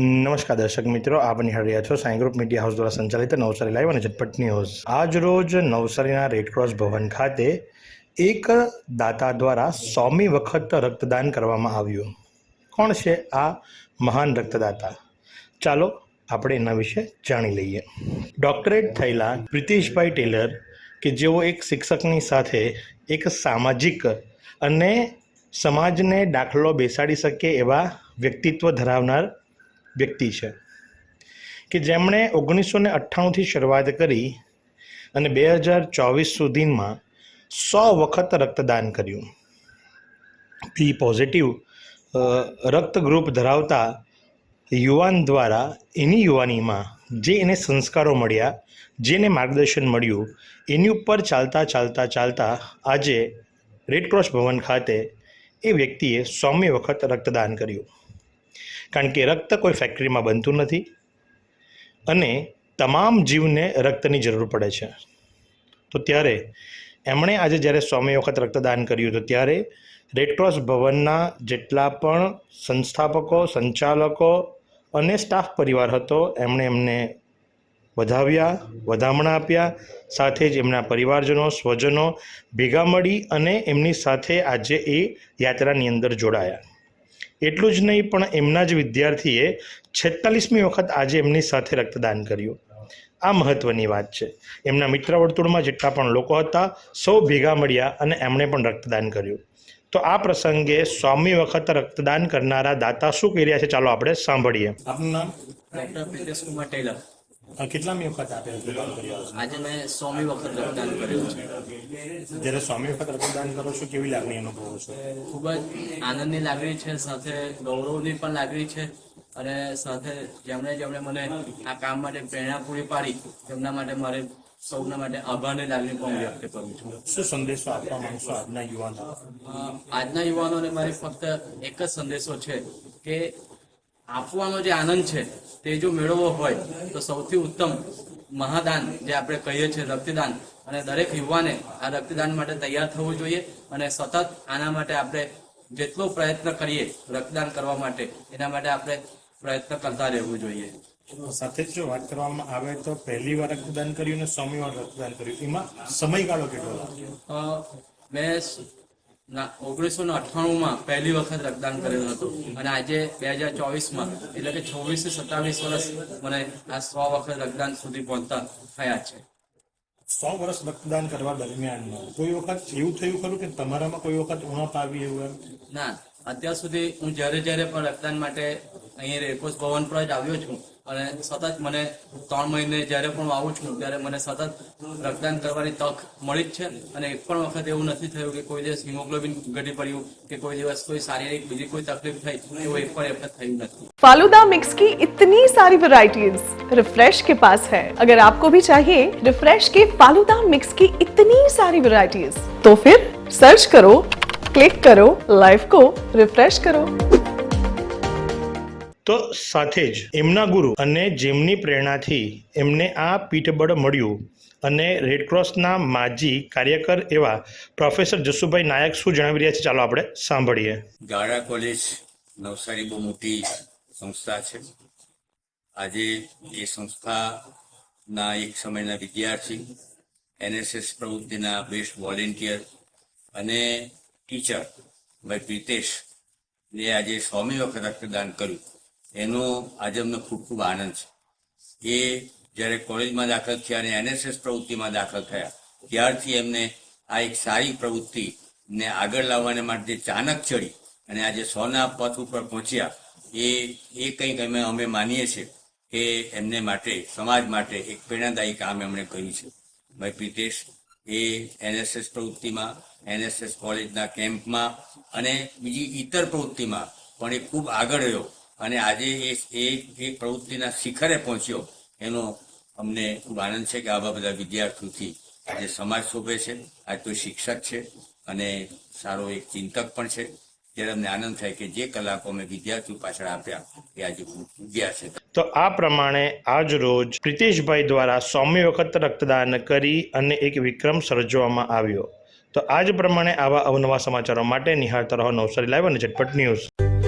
નમસ્કાર દર્શક મિત્રો, આપ નિહાળી છો સાંઈ ગ્રુપ મીડિયા હાઉસ દ્વારા સંચાલિત નવસારી લાઈવ અને ઝટપટ ન્યૂઝ. આજ રોજ નવસારીના રેડક્રોસ ભવન ખાતે એક દાતા દ્વારા સોમી વખત રક્તદાન કરવામાં આવ્યું. કોણ છે આ મહાન રક્તદાતા? ચાલો આપણે એના વિશે જાણી લઈએ. ડોક્ટરેટ થયેલા પ્રિતિશભાઈ ટેલર, કે જેઓ એક શિક્ષકની સાથે એક સામાજિક અને સમાજને દાખલો બેસાડી શકે એવા વ્યક્તિત્વ ધરાવનાર વ્યક્તિ છે. કે જેમણે ઓગણીસો ને અઠ્ઠાણુંથી શરૂઆત કરી અને બે હજાર ચોવીસ સુધીમાં સો વખત રક્તદાન કર્યું. બી પોઝિટિવ રક્ત ગ્રુપ ધરાવતા યુવાન દ્વારા એની યુવાનીમાં જે એને સંસ્કારો મળ્યા જેને માર્ગદર્શન મળ્યું, એની ઉપર ચાલતા ચાલતા ચાલતા આજે રેડક્રોસ ભવન ખાતે એ વ્યક્તિએ સૌમ્ય વખત રક્તદાન કર્યું. કારણ કે રક્ત કોઈ ફેક્ટરીમાં બનતું નથી અને તમામ જીવને રક્તની જરૂર પડે છે. તો ત્યારે એમણે આજે જ્યારે સ્વામી વખત રક્તદાન કર્યું હતું ત્યારે રેડક્રોસ ભવનના જેટલા પણ સંસ્થાપકો, સંચાલકો અને સ્ટાફ પરિવાર હતો, એમણે એમને વધાવ્યા, વધામણા આપ્યા. સાથે જ એમના પરિવારજનો, સ્વજનો ભેગા મળી અને એમની સાથે આજે એ યાત્રાની અંદર જોડાયા. એટલું જ નહીં, પણ એમના જ વિદ્યાર્થીએ છેતાલીસમી વખત આજે એમની સાથે રક્તદાન કર્યું. આ મહત્ત્વની વાત છે. એમના મિત્ર વર્તુળમાં જેટલા પણ લોકો હતા, સૌ ભેગા મળ્યા અને એમણે પણ રક્તદાન કર્યું. તો આ પ્રસંગે સ્વામી વખત રક્તદાન કરનારા દાતા શું કહી રહ્યા છે? ચાલો આપણે સાંભળીએ. આપનું નામ? Doctor Kumar Taylor. કેટલામી વખત આપે રક્તદાન કર્યું આજે મેં સોમી વખત રક્તદાન કર્યું છે. જ્યારે સ્વામી વખત રક્તદાન કરો છો કેવી લાગણી અનુભવો છો? ખૂબ જ આનંદની લાગણી છે સાથે ગૌરવની પણ લાગણી છે અને સાથે જેમણે જેમણે મને આ કામ માટે પ્રેરણા પૂરી પાડી તેમના માટે મારે સૌના માટે આભારની લાગણી પણ વ્યક્ત કરું છું. શું સંદેશો આપવા માંગશો આજના યુવાનો? આજના યુવાનોને મારી ફક્ત એક જ સંદેશો છે કે આપવાનો જે આનંદ છે તે જો મેળવવો હોય તો સૌથી ઉત્તમ મહાદાન જે આપણે કહીએ છીએ રક્તદાન. અને દરેક યુવાને આ રક્તદાન માટે તૈયાર થવું જોઈએ અને સતત આના માટે આપણે જેટલો પ્રયત્ન કરીએ રક્તદાન કરવા માટે એના માટે આપણે પ્રયત્ન કરતા રહેવું જોઈએ. સાથે જ વાત કરવામાં આવે તો પહેલી વાર રક્તદાન કર્યું અને સોમી વાર રક્તદાન કર્યું એમાં સમયગાળો કેટલો મેં ઓગણીસો ને અઠ્ઠાણુંમાં પહેલી વખત રક્તદાન કરેલું હતું. અને આજે બે હજાર ચોવીસમાં એટલે કે છવ્વીસથી સત્તાવીસ વર્ષ મને આ સો વખત રક્તદાન સુધી પહોંચતા થયા છે. સો વર્ષ રક્તદાન કરવા દરમિયાનમાં કોઈ વખત એવું થયું ખરું કે તમારામાં કોઈ વખત ઉણપ આવી એવું ના અત્યાર સુધી હું જ્યારે જ્યારે પણ રક્તદાન માટે અહીંયા રેકોસ ભવન પર જ આવ્યો છું અને સતત મને ત્રણ મહિને જ્યારે પણ હું આવું છું ત્યારે મને સતત રક્તદાન કરવાની તક મળી જ છે અને એક પણ વખત એવું નથી થયું કે કોઈ દિવસ હિમોગ્લોબિન ઘટી પડ્યું કે કોઈ દિવસ કોઈ શારીરિક બીજી કોઈ તકલીફ થઈ એવું એક પણ વખત થયું નથી फालूदा मिक्स की इतनी सारी वैरायटीज रिफ्रेश के पास है अगर आपको भी चाहिए रिफ्रेश के फालूदा मिक्स की इतनी सारी वैरायटीज तो फिर सर्च करो क्लिक करो लाइफ को रिफ्रेश करो તો સાથે જ એમના ગુરુ અને જેમની પ્રેરણાથી એમને આ પીઠબળ મળ્યું અને રેડક્રોસના માજી કાર્યકર એવા પ્રોફેસર જસુભાઈ નાયક શું જણાવી રહ્યા છે? ચાલો આપણે સાંભળીએ. ગાળા કોલેજ નવસારી બહુ મોટી સંસ્થા છે. આજે એ સંસ્થાના એક સમયના વિદ્યાર્થી, એનએસએસ પ્રવૃત્તિના બેસ્ટ વોલેન્ટિયર અને ટીચર ભાઈ પ્રિતેશ ને આજે સ્વામી વખત રક્તદાન કર્યું. એનો આજે અમને ખૂબ ખૂબ આનંદ છે. એ જ્યારે કોલેજમાં દાખલ થયા અને એનએસએસ પ્રવૃત્તિમાં દાખલ થયા, ત્યારથી એમને આ એક સારી પ્રવૃત્તિ ને આગળ લાવવાને માટે ચાનક ચડી અને આજે સોના પથ ઉપર પહોંચ્યા, એ એ કંઈક અમે અમે માનીએ છીએ કે એમને માટે, સમાજ માટે એક પ્રેરણાદાયી કામ એમણે કર્યું છે. ભાઈ પ્રિતેશ, એ એનએસએસ પ્રવૃત્તિમાં, એનએસએસ કોલેજના કેમ્પમાં અને બીજી ઇતર પ્રવૃત્તિમાં પણ એ ખૂબ આગળ રહ્યો. અને આજે એ એ એ પ્રવૃત્તિના શિખરે પહોંચ્યો, એનો અમને આનંદ છે કે આવા બધા વિદ્યાર્થીઓથી આજે સમાજ શોભે છે, આજ તો શિક્ષક છે અને સારો એક ચિંતક પણ છે. ત્યારે અમને આનંદ થાય કે જે કલાકો અમે વિદ્યાર્થીઓ પાછળ આપ્યા, એ આજે ઉગ્યા છે. તો આ પ્રમાણે આજ રોજ પ્રિતેશભાઈ દ્વારા સૌમ્ય વખત રક્તદાન કરી અને એક વિક્રમ સર્જવામાં આવ્યો. તો આજ પ્રમાણે આવા અવનવા સમાચારો માટે નિહાળતા રહો નવસારી લાઈવ અને ઝટપટ ન્યૂઝ.